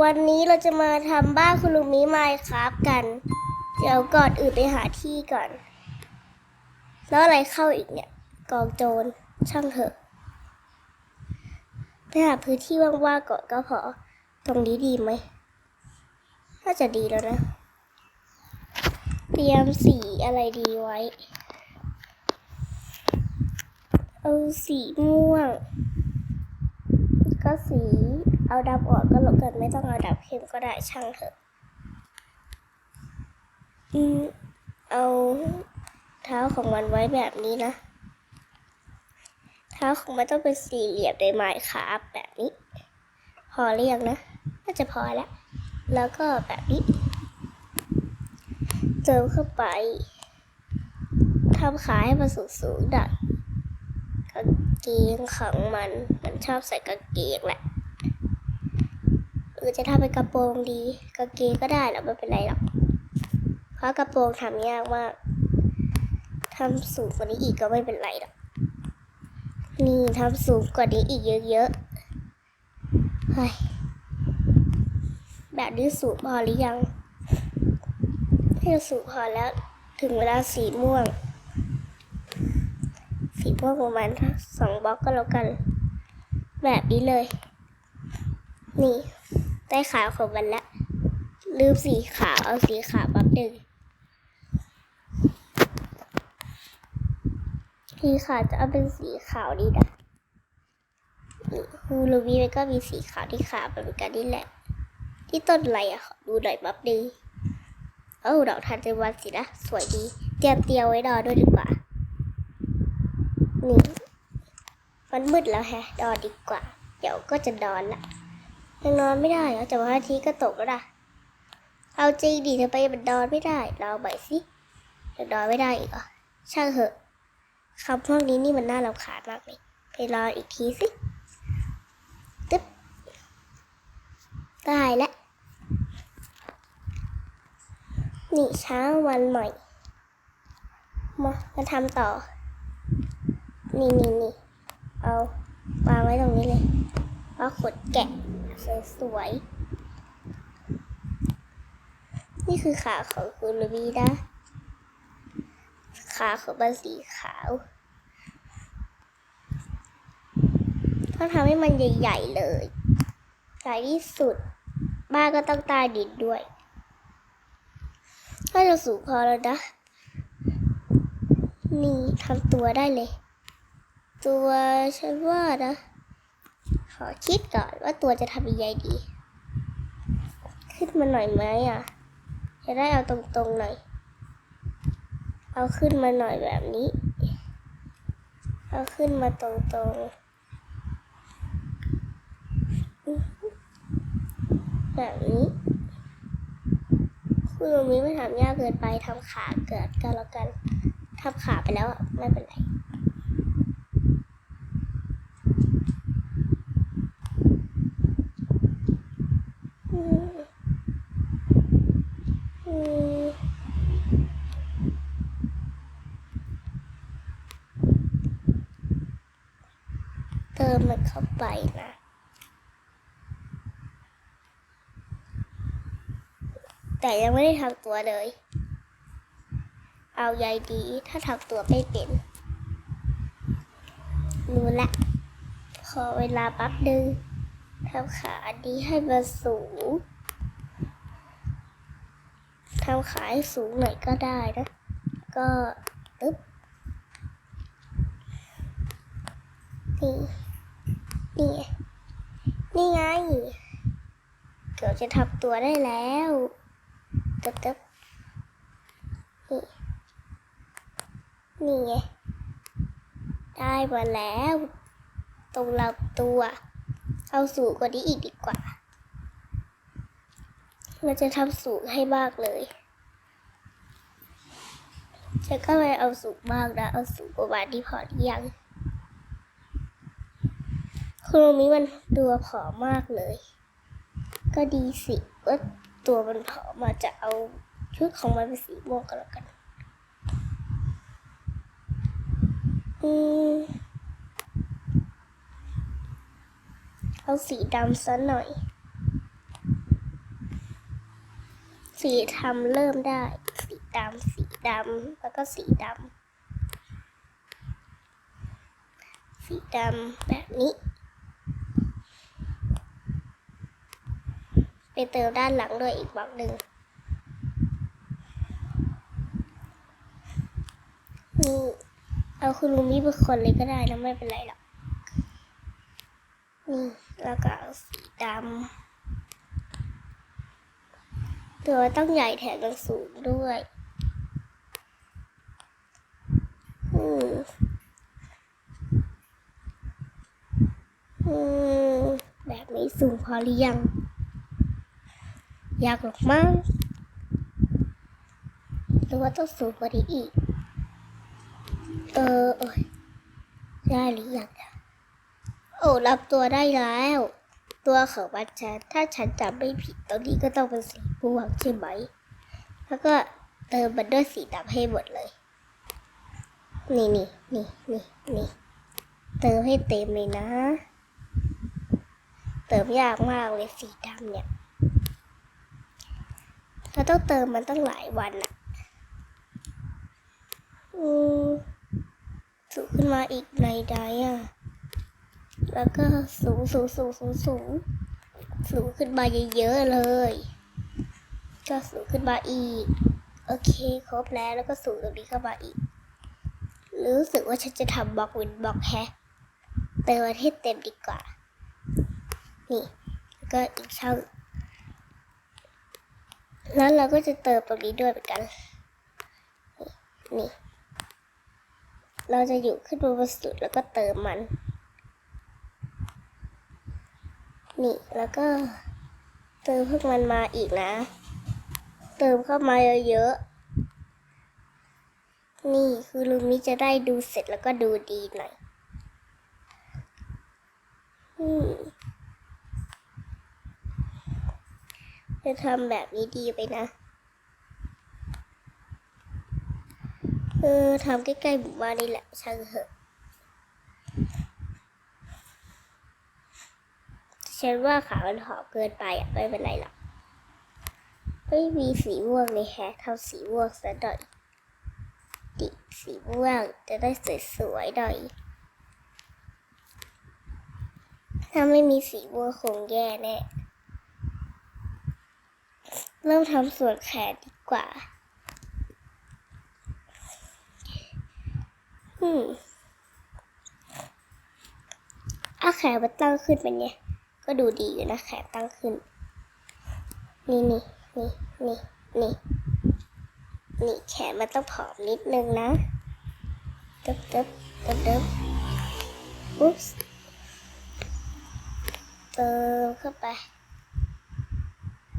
วันนี้เราจะมาทำบ้านคุณลุงมิไมค์ครับกัน เดี๋ยวก่อนอื่นไปหาที่ก่อน แล้วอะไรเข้าอีกเนี่ยกองโจรช่างเถอะ ไปหาพื้นที่ว่างๆก่อนก็พอ ตรงนี้ดีไหมน่าจะดีแล้วนะ เตรียมสีอะไรดีไว้ เอาสีม่วง ก็สี เอาดำอ่อนก็ล้วกันไม่ต้องเอาดำเข้มก็ได้ช่างเถอะอืมเอาเท้าของมันไว้แบบนี้นะ เท้าของมันต้องเป็นสี่เหลี่ยมในไม้ครับแบบนี้ พอหรือยังนะน่าจะพอแล้ว แล้วก็แบบนี้เติมเข้าไปทำขาให้มันสูงสูงๆดักกางเกงของมัน มันชอบใส่กางเกงแหละ หรือจะทำเป็นกระโปรงดีกางเกงก็ได้หรอกไม่เป็นไรหรอกเพราะกระโปรงทำยากมากทำสูงกว่านี้อีกก็ไม่เป็นไรหรอกนี่ทำสูงกว่านี้อีกเยอะๆเฮ้ยแบบนี้สูงพอหรือยังให้าสูงพอแล้วถึงเวลาสีม่วง สีม่วงประมาณสองบล็อกก็แล้วกัน แบบนี้เลย นี่ ได้ขาวของมันแล้วลืมสีขาวเอาสีขาวแป๊บหนึ่งสีขาวจะเอาเป็นสีขาวดีนะฮูลูบีมันก็มีสีขาวที่ขาวเหมือนกันนี่แหละ ที่ต้นอะไรอะขอดูหน่อยแป๊บหนึงเอ้าดอกทานตะวันสินะสวยดี เตรียมเตียวไว้ดอด้วยดีกว่านี่มันมืดแล้วแฮะดอนดีกว่า เดี๋ยวก็จะนอนละ ยังนอนไม่ได้เหรอแต่ว่าอาทีก็ตกแล้วนะเอาจริงดิทำไมมันนอนไม่ได้ลองใหม่สิยังนอนไม่ได้อีกเหรอช่างเหอะคำพวกนี้นี่มันน่ารำคาญมากเลยไปรออีกทีสิตึ๊บได้แล้วนี่เช้าวันใหม่ มามาทำต่อ นี่นี่นี่เอาวางไว้ตรงนี้เลยเอาขดแกะ สวยๆ นี่คือขาของคุณลูบีนะ ขาของมันสีขาว ต้องทำให้มันใหญ่ๆเลยใหญ่ที่สุด บ้านก็ต้องต้ดินด้วย ถ้าจะสูงพอแล้วนะ นี่ทำตัวได้เลย ตัวฉันว่านะ ขอคิดก่อนว่าตัวจะทำยังไงดี ขึ้นมาหน่อยไหมอะ จะได้เอาตรงๆหน่อย เอาขึ้นมาหน่อยแบบนี้ เอาขึ้นมาตรงๆ แบบนี้คุณโรมิไม่ทำยากเกินไปทำขาเกิดกันแล้วกันทำขาไปแล้วอะไม่เป็นไร อืมอืมเติมมันเข้าไปนะ แต่ยังไม่ได้ทำตัวเลย เอาใยดีถ้าทำตัวไม่เป็นรู้ละพอเวลาปั๊บดึงทำขาอันนี้ให้มันสูงทำขาให้สูงหน่อยก็ได้นะ ก็ตึ๊บนี่นี่ นี่ไง เกือบจะทำตัวได้แล้ว ตึ๊บตึ๊บนี่ นี่ไง ได้มาแล้ว ตรงลำตัว เอาสูงกว่านี้อีกดีกว่า เราจะทำสูงให้มากเลยฉันก็เลยเอาสูงมากนะ เอาสูงประมาณที่พอหรือยังคุณมิมันตัวผอมมากเลย ก็ดีสิว่า ตัวมันผอมมาจะเอาชุดของมันเป็นสีม่วงก็แล้วกัน อืมเอาสีดำซะหน่อย สีทำเริ่มได้ สีดำสีดำแล้วก็สีดำสีดำแบบนี้ ไป เติมด้านหลังด้วยอีกบล็อกหนึ่งนี่เอาคุณลุงนี่เป็นคนเลยก็ได้นะไม่เป็นไรหรอก นี่แล้วก็เอาสีดำตัวต้องใหญ่แถมยังสูงด้วยอืมอืมแบบนี้สูงพอหรือยัง ยากหรอกมั้งหรือว่าต้องสูงกว่านี้อีก เออเอยได้หรือยังอะโอ้รับตัวได้แล้ว ตัวของมันฉันถ้าฉันจำไม่ผิดตรงนี้ก็ต้องเป็นสีม่วงใช่ไหม แล้วก็เติมมันด้วยสีดำให้หมดเลย นี่นี่นี่นี่นี่เติมให้เต็มเลยนะ เติมยากมากเลยสีดำเนี่ย เราต้องเติมมันตั้งหลายวันอะอืมสูงขึ้นมาอีกในใดอะแล้วก็สูงสูงสูงสูงสูงสูงขึ้นมาเยอะๆเลย ก็สูงขึ้นมาอีก โอเค ครบแล้วแล้วก็สูงตรงนี้เข้ามาอีก รู้สึกว่าฉันจะทำบล็อกวินบล็อกแฮะเติมให้เต็มดีกว่า นี่ แล้วก็อีกช่อง แล้วเราก็จะเติมตรงนี้ด้วยเหมือนกัน นี่ เราจะอยู่ขึ้นบนสุดแล้วก็เติมมัน นี่แล้วก็เติมพวกมันมาอีกนะ เติมเข้ามาเยอะๆ นี่คือลุงนี้จะได้ดูเสร็จแล้วก็ดูดีหน่อย อืม จะทำแบบนี้ดีไปนะเออทำใกล้ๆหมู่บ้านนี่แหละช่างเถอะฉันว่าขามันหอมเกินไปอะไม่เป็นไรหรอกไม่มีสีม่วงเลยแฮะทำสีม่วงซะหน่อยดิสีม่วงจะได้สวยๆหน่อย ถ้าไม่มีสีม่วงคงแย่แน่ เริ่มทำส่วนแขนดีกว่า อืมเอาแขนมาตั้งขึ้นเป็นไง ก็ดูดีอยู่นะแขนตั้งขึ้น นี่นี่นี่นี่นี่นี่แขนมันต้องผอมนิดนึงนะตึ๊บตึ๊บตึ๊บตึ๊บอุ๊บเติมเข้าไป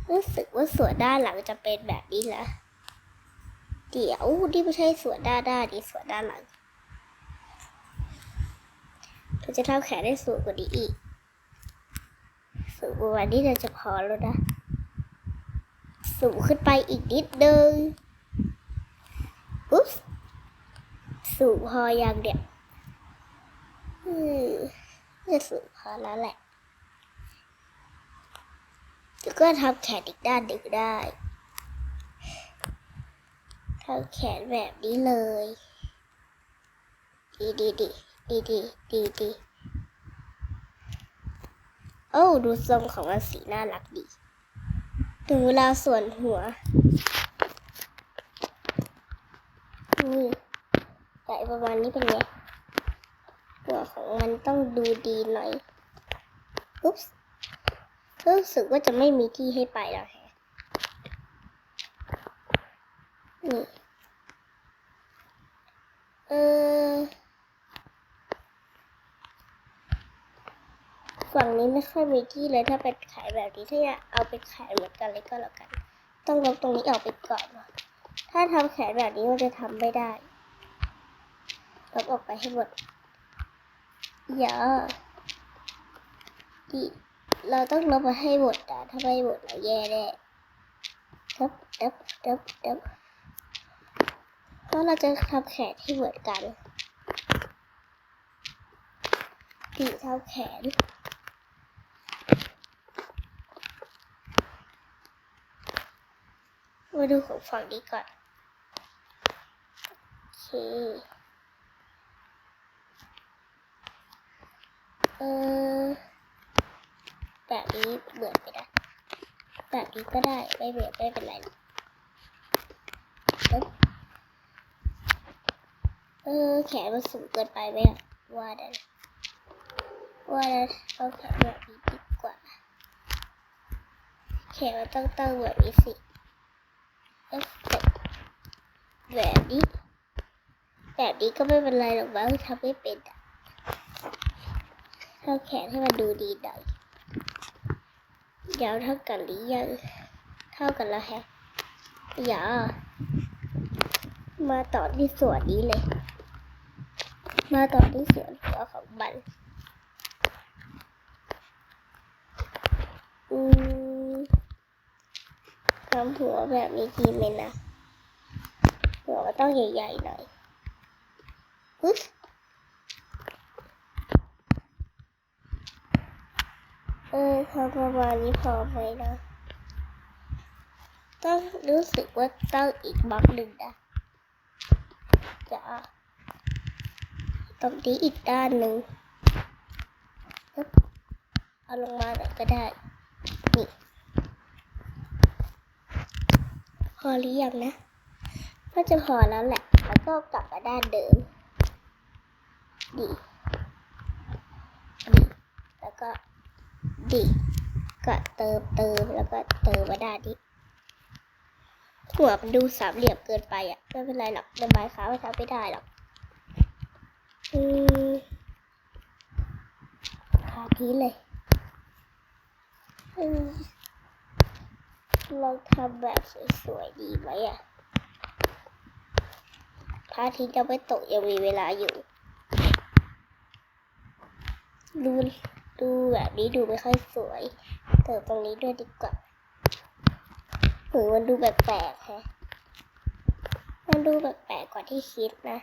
รู้สึกว่าส่วนด้านหลังจะเป็นแบบนี้แหละเดี๋ยวนี่ไม่ใช่ส่วนด้านหน้านี่ส่วนด้านหลังเราจะทำแขนได้สูงกว่านี้อีก สูงกว่านี้เราจะพอแล้วนะ สูงขึ้นไปอีกนิดนึงอุ๊บสูงพอยังเดี๋ยวอืมจะสูงพอแล้วแหละ แล้วก็ทำแขนอีกด้านหนึ่งได้ทำแขนแบบนี้เลย ดีดีดีดีดีดีดีโอ้ดูทรงของมันสีน่ารักดีถึงเวลาส่วนหัวนี่ใหญ่ประมาณนี้เป็นไงหัวของมันต้องดูดีหน่อยอุ๊บ รู้สึกว่าจะไม่มีที่ให้ไปแล้วแฮะนี่เออฝั่งนี้ไม่ค่อยมีที่เลยถ้าเป็นขายแบบนี้ถ้าอยากเอาไปขายเหมือนกันเลยก็แล้วกัน ต้องลบตรงนี้ออกไปก่อนนะถ้าทำแขนแบบนี้มันจะทำไม่ได้ลบออกไปให้หมดอย่าดี เราต้องลบมาให้หมดอะถ้าไม่หมดเราแย่แน่ดับดับดับดับเพราะเราจะทำแขนที่เหมือนกันตีเท้าแขนมาดูของฝั่งนี้ก่อน โอเค เออ แบบนี้เหมือนไปนะแบบนี้ก็ได้ไม่เหมือนไม่เป็นไรหรอกเออแขนมันสูงเกินไปไหมว่าดันว่าดันเอาแขนแบบนี้ดีกว่าแขนมันต้องตั้งแบบนี้สิเอฟเฟกแบบนี้ แบบนี้ก็ไม่เป็นไรหรอกมั้งทำไม่เป็นอะเท่าแขนให้มันดูดีหน่อย ยาวเท่ากันหรือยังเท่ากันแล้วแฮะอย่ามาต่อที่ส่วนนี้เลย มาต่อที่ส่วนหัวของมันอืมทำหัวแบบนี้ดีไหมนะหัวต้องใหญ่ๆหน่อยฮึบ เออทำประมาณนี้พอไหมนะ ต้องรู้สึกว่าต้องอีกบล็อกหนึ่งนะจะตรงนี้อีกด้านหนึ่งเอาลงมาหน่อยก็ได้ นี่ พอหรือยังนะก็จะพอแล้วแหละ แล้วก็กลับมาด้านเดิม ดีดีแล้วก็ ดีก็เติมเติมแล้วก็เติมมาด้านนี้หัวมันดูสามเหลี่ยมเกินไปอะไม่เป็นไรหรอกระบายขาไม่ทำไม่ได้หรอกอืมขาทีเลยอืมลองทำแบบสวยๆดีไหมอะพระอาทิตย์ยังไม่ตกยังมีเวลาอยู่ดู ดูแบบนี้ดูไม่ค่อยสวยเติมตรงนี้ด้วยดีกว่าหรือมันดูแปลกๆแฮะมันดูแปลกๆกว่าที่คิดนะ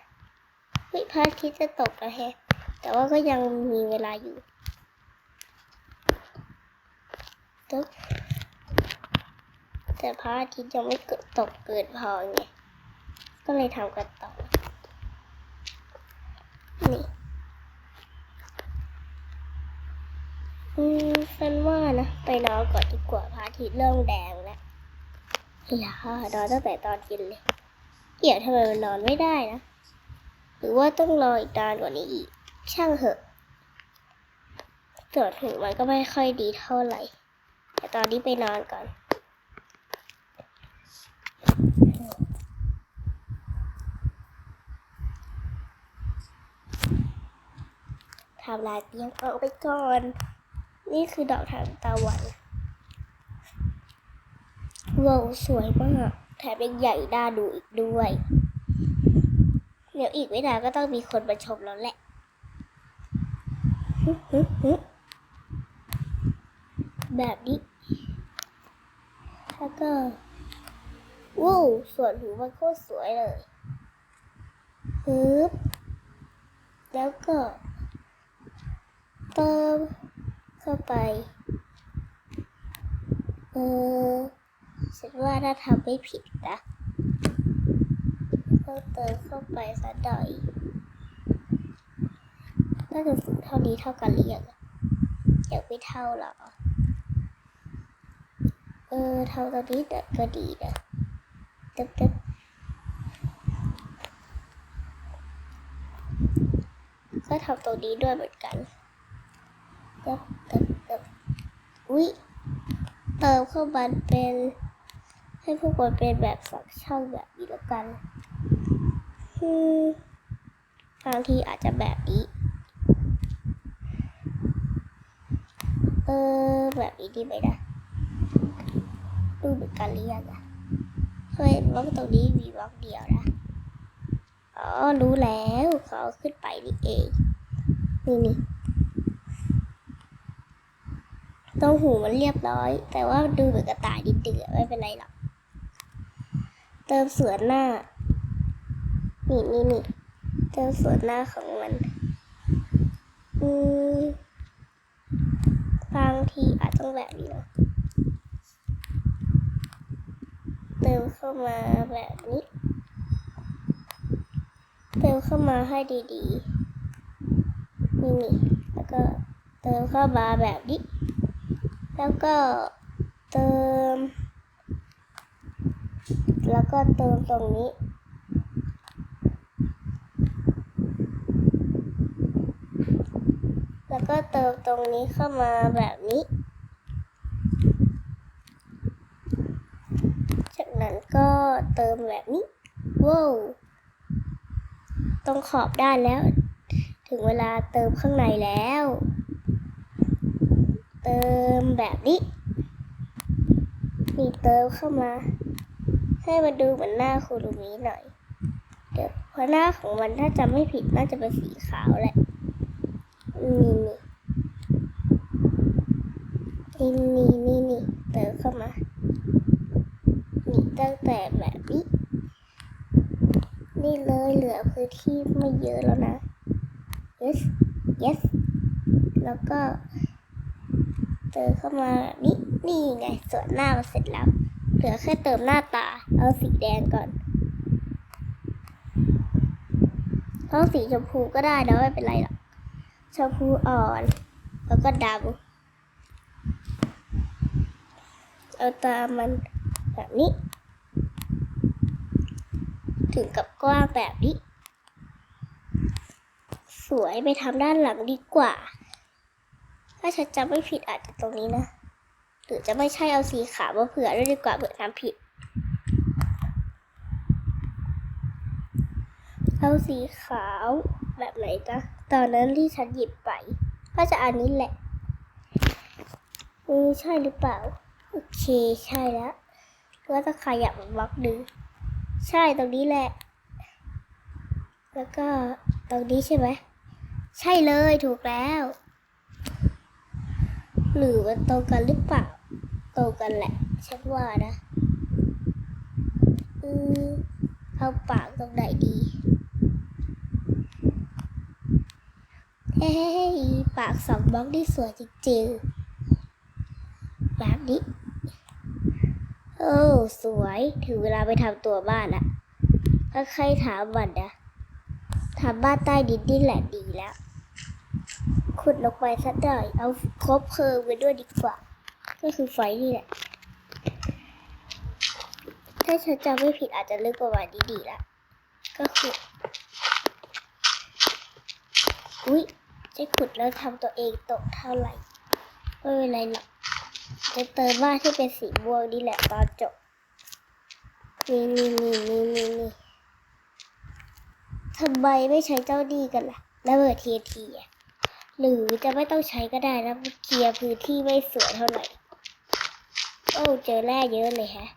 เฮ้ยพระอาทิตย์จะตกแล้วแฮะแต่ว่าก็ยังมีเวลาอยู่ตึ๊บแต่พระอาทิตย์ยังไม่ตกเกินพอไงก็เลยทำกันต่อ นี่ อืมฉันว่า นะไปนอนก่อนดีกว่าพระอาทิตย์เริ่มแดงแล้วอย่านอนตั้งแต่ตอนกินเลยเดี๋ยวทำไมมันนอนไม่ได้นะ หรือว่าต้องรออีกนานกว่านี้อีก ช่างเหอะตรวจหูมันก็ไม่ค่อยดีเท่าไหร่ แต่ตอนนี้ไปนอนก่อนทำลายเตียงออกไปก่อน นี่คือดอกทานตะวันว้าวสวยมากแถมยังใหญ่น่าดูอีกด้วย เดี๋ยวอีกไม่นานก็ต้องมีคนมาชมแล้วแหละแบบนี้ แล้วก็ว้าวสวนหูมันโคตรสวยเลยฮึบแล้วก็เติม เข้าไป เออฉันว่าถ้าทำไม่ผิดนะก็เติมเข้าไปสักหน่อยน่าจะสูงเท่านี้เท่ากันหรือยังอยังไม่เท่าหรอ เออ เท่าตอนนี้แต่ก็ดีนะตึ๊บตึ๊บก็ทำตรงนี้ด้วยเหมือนกันเติบเติบเติบ อุ้ยเติมเข้ามาเป็น ให้พวกมันเป็นแบบสักช่องแบบนี้แล้วกันอืมบางทีอาจจะแบบนี้ เออ แบบนี้ดีไหมนะ ดูเหมือนกันหรือยังอะเฮ้ยบล็อกตรงนี้มีบล็อกเดียวนะ อ๋อ รู้แล้ว เขาเอาขึ้นไปนี่เอง นี่นี่ ตรงหูมันเรียบร้อย แต่ว่าดูเหมือนกระต่ายดิเดือไม่เป็นไรหรอกเติมส่วนหน้า นี่นี่นี่เติมส่วนหน้าของมันอืมบางทีอาจต้องแบบนี้เนะเติติมเข้ามาแบบนี้ เติมเข้ามาให้ดีๆ นี่นี่แล้วก็เติมเข้ามาแบบนี้ แล้วก็เติม แล้วก็เติมตรงนี้ แล้วก็เติมตรงนี้เข้ามาแบบนี้ จากนั้นก็เติมแบบนี้ ว้าวตรงขอบด้านแล้ว ถึงเวลาเติมข้างในแล้ว เติมแบบนี้นี่เติมเข้ามา ให้มันดูเหมือนหน้าคูรุมิหน่อย เดี๋ยวเพราะหน้าของมันถ้าจำไม่ผิดน่าจะเป็นสีขาวแหละนี่นี่นี่นี่นี่เติมเข้ามานี่ตั้งแต่แบบนี้ นี่เลยเหลือพื้นที่ไม่เยอะแล้วนะ yes yes แล้วก็ เติมเข้ามาแบบนี้นี่ไงส่วนหน้ามันเสร็จแล้ว เหลือแค่เติมหน้าตา เอาสีแดงก่อนเอาสีชมพูก็ได้นะไม่เป็นไรหรอกชมพูอ่อน แล้วก็ดำเอาตามันแบบนี้ ถึงกับกว้างแบบนี้ สวยไปทำด้านหลังดีกว่า ถ้าฉันจำไม่ผิดอาจจะตรงนี้นะ หรือจะไม่ใช่เอาสีขาวมาเผื่อด้วยดีกว่าเผื่อทำผิด เอาสีขาวแบบไหนจ๊ะตอนนั้นที่ฉันหยิบไป ก็จะอันนี้แหละอืมใช่หรือเปล่า โอเคใช่แล้วก็จะขยับบล็อกดูใช่ตรงนี้แหละ แล้วก็ตรงนี้ใช่ไหม ใช่เลยถูกแล้ว หรือมันตรงกันหรือเปล่าตรงกันแหละฉันว่านะอืมเอาปากตรงไหนดีเฮ้ยปากสองบล็อกนี่สวยจริงๆแบบนี้โอ้สวยถึงเวลาไปทำตัวบ้านละถ้าใครถามมันนะทำบ้านใต้ดินนี่แหละดีแล้ว ขุดลงไปสักหน่อยเอาครบเพลิงไปด้วยดีกว่า ก็คือไฟนี่แหละ ถ้าฉันจำไม่ผิดอาจจะลึกกว่าวันนี้ดีละก็คืออุ้ยจะขุดแล้วทำตัวเองตกเท่าไหร่ไม่เป็นไรหรอกจะเติมบ้านที่เป็นสีม่วงนี่แหละตอนจบนี่นี่นี่นี่นี่นี่ทำไมไม่ใช้เจ้าดีกันล่ะระเบิดทีทีอะ หรือจะไม่ต้องใช้ก็ได้นะเคลียร์พื้นที่ไม่สวยเท่าไหร่ โอ้เจอแร่เยอะเลยแฮะ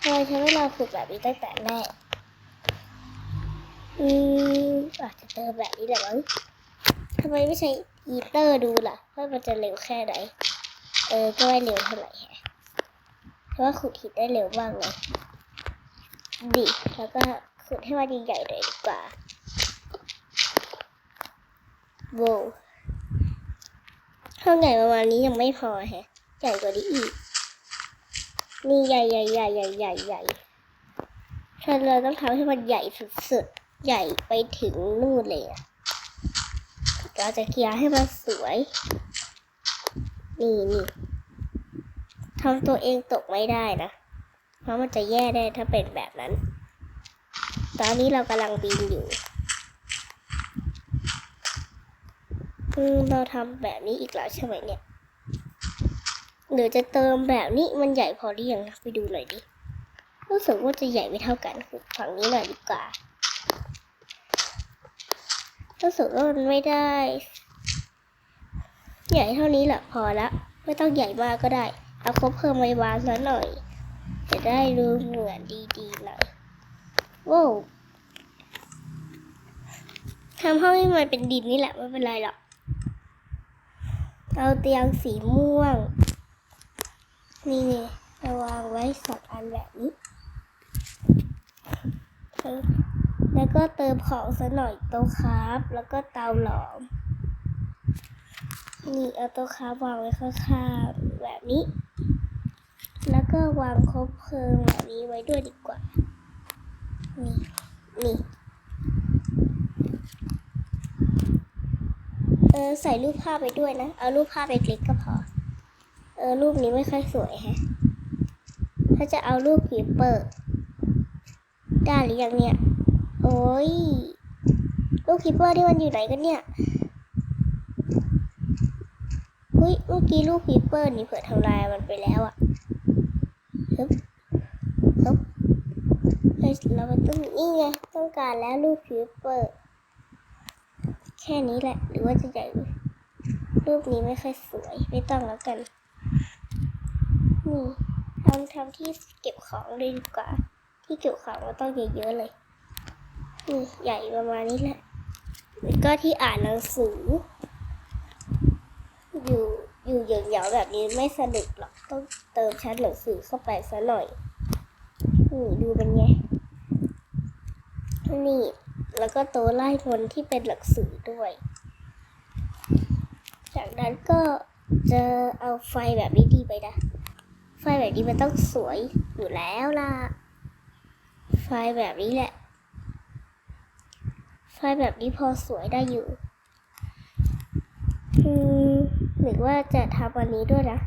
ทำไมฉันไม่ลองขุดแบบนี้ตั้งแต่แรกอืมอาจจะเติมแบบนี้แหละมั้งทำไมไม่ใช้อีเตอร์ดูล่ะว่ามันจะเร็วแค่ไหน เออ ก็ไม่เร็วเท่าไหร่แฮะเพราะว่าขุดหินได้เร็วมากเลยดิแล้วก็ขุดให้มันใหญ่ๆเลยดีกว่าโว้วถ้าใหญ่ประมาณนี้ยังไม่พอแฮะ ใหญ่กว่านี้อีก นี่ใหญ่ใหญ่ใหญ่ใหญ่ใหญ่ใหญ่ฉันเลยต้องทำให้มันใหญ่สุดๆ ใหญ่ไปถึงนู่นเลยอะเราจะเคลียร์ให้มันสวย นี่นี่ทำตัวเองตกไม่ได้นะ เพราะมันจะแย่ได้ถ้าเป็นแบบนั้น ตอนนี้เรากำลังบินอยู่ อืม เราทำแบบนี้อีกแล้วใช่ไหมเนี่ยหรือจะเติมแบบนี้มันใหญ่พอหรือยังนะไปดูหน่อยดิรู้สึกว่าจะใหญ่ไม่เท่ากันฝั่งนี้หน่อยดีกว่ารู้สึกว่ามันไม่ได้ ใหญ่เท่านี้แหละพอละไม่ต้องใหญ่มากก็ได้ เอาครบเพิ่มไว้วางซะหน่อย จะได้ดูเหมือนดีๆหน่อยว้าวทำห้องให้มันเป็นดินนี่แหละไม่เป็นไรหรอก เอาเตียงสีม่วง นี่นี่เอาวางไว้สองอันแบบนี้ แล้วก็เติมของซะหน่อยโต๊ะครับ แล้วก็เตาหลอม นี่เอาโต๊ะครับวางไว้ข้างๆแบบนี้ แล้วก็ก็วางคบเพลิงแบบนี้ไว้ด้วยดีกว่า นี่ นี่ ออใส่รูปภาพไปด้วยนะ เอารูปภาพไปคลิกก็พอ เออรูปนี้ไม่ค่อยสวยแฮะถ้าจะเอารูปผีเปิดได้หรือยังเนี่ย โอ้ยลูกคีเปอร์ที่มันอยู่ไหนกันเนี่ยเฮ้ยเมื่อกี้ลูกคีเปอร์นี่เผื่อทำลายมันไปแล้วอะฮึบฮึบเฮ้ยเรามันต้องนี่ไงต้องการแล้วลูกคีเปอร์ แค่นี้แหละ หรือว่าจะใหญ่รูปนี้ไม่ค่อยสวยไม่ต้องแล้วกัน นี่ทำทำที่เก็บของเลยดีกว่า ที่เก็บของมันต้องเยอะๆเลย นี่ใหญ่ประมาณนี้แหละแล้วก็ที่อ่านหนังสือ อยู่อยู่เหยาวๆแบบนี้ไม่สนุกหรอกต้องเติมชั้นหนังสือเข้าไปซะหน่อยนี่ดูเป็นไงนี่ แล้วก็โต๊ะไล่มนที่เป็นหนังสือด้วย จากนั้นก็จะเอาไฟแบบนี้ดีไปนะ ไฟแบบนี้มันต้องสวยอยู่แล้วล่ะ ไฟแบบนี้แหละ ไฟแบบนี้พอสวยได้อยู่อืมหรือว่าจะทำอันนี้ด้วยนะ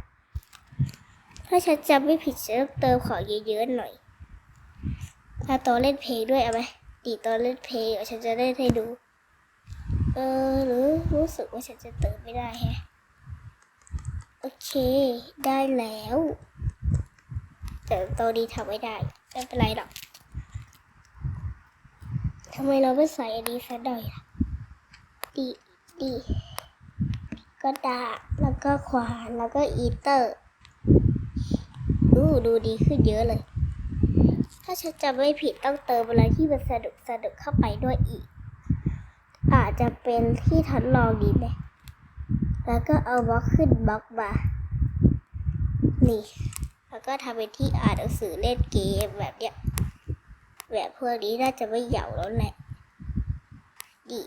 ถ้าฉันจำไม่ผิดฉันต้องเติมของเยอะๆหน่อยถ้าตอเล่นเพลงด้วยเอาไหมีตอนเล่นเพลงเดี๋ยวฉันจะได้ให้ดู เออหรือรู้สึกว่าฉันจะเติมไม่ได้แฮะ โอเค ได้แล้ว แต่ตอนนี้ทำไม่ได้ ไม่เป็นไรหรอกทำไมเราไม่ใส่อันนี้ซะหน่อยล่ะ ดีดีก็ดาแล้วก็ควานแล้วก็อีเตอร์ ดูดูดีขึ้นเยอะเลย ถ้าฉันจำไม่ผิดต้องเติมอะไรที่มันสนุกสนุกเข้าไปด้วยอีก อาจจะเป็นที่ทดลองดีไหมแล้วก็เอาบล็อกขึ้นบล็อกมา นี่ แล้วก็ทำเป็นที่อ่านหนังสือเล่นเกมแบบเนี้ย แบบพวกนี้น่าจะไม่เหยาแล้วแหละ ดี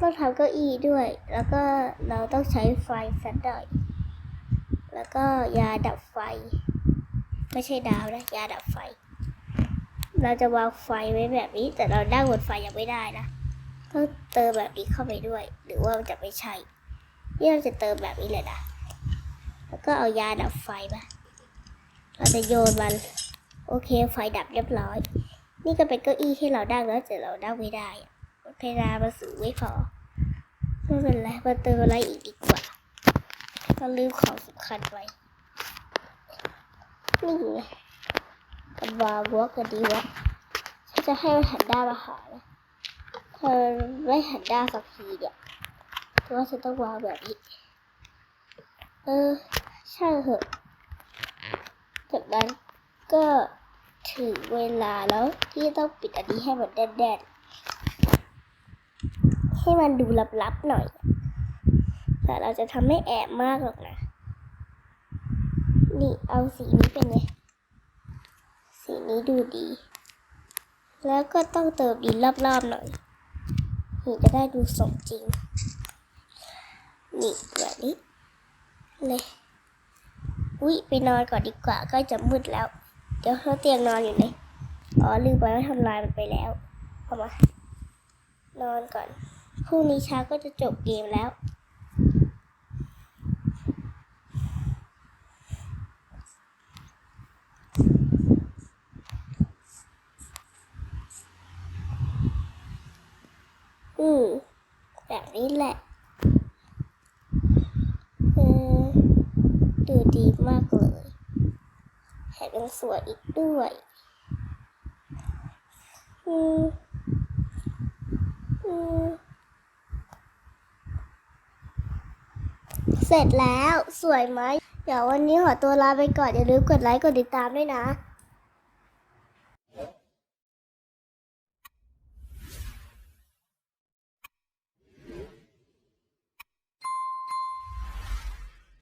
ต้องทำเก้าอี้ด้วย แล้วก็เราต้องใช้ไฟสักหน่อย แล้วก็ยาดับไฟ ไม่ใช่ดาวนะ ยาดับไฟ เราจะวางไฟไว้แบบนี้ แต่เรานั่งบนไฟยังไม่ได้นะต้องเติมแบบนี้เข้าไปด้วย หรือว่ามันจะไม่ใช่นี่เราจะเติมแบบนี้เลยนะ แล้วก็เอายาดับไฟมา เราจะโยนมัน โอเค ไฟดับเรียบร้อย นี่ก็เป็นเก้าอี้ที่เรานั่งแล้วแต่เรานั่งไม่ได้เพดานมันสูงไม่พอไม่เป็นไรมาเติมอะไรอีกดีกว่า เราลืมของสำคัญไว้นี่ไงวางวอกกันดีวะฉันจะให้มันหันด้ามาหานะเธอไม่หันด้าสักทีเนี่ยเพราะว่าฉันต้องวางแบบนี้ เออ ช่างเถอะ จากนั้นก็ถึงเวลาแล้วที่ต้องปิดอันนี้ให้มันแน่นๆ ให้มันดูลับๆหน่อย แต่เราจะทำไม่แอบมากหรอกนะ นี่เอาสีนี้เป็นไงสีนี้ดูดี แล้วก็ต้องเติมดินรอบๆหน่อยนี่จะได้ดูสมจริง นี่แบบนี้เลยอุ้ยไปนอนก่อนดีกว่าก็จะมืดแล้ว เดี๋ยวเขาเตียงนอนอยู่ไหนอ๋อลืมไปว่าทำลายมันไปแล้วเอามานอนก่อนพรุ่งนี้เช้าก็จะจบเกมแล้ว อืม แบบนี้แหละเออดูดีมากเลยแถมยังสวยอีกด้วยอืมอืมเสร็จแล้วสวยไหม เดี๋ยววันนี้ขอตัวลาไปก่อน อย่าลืมกดไลค์ กดติดตามด้วยนะ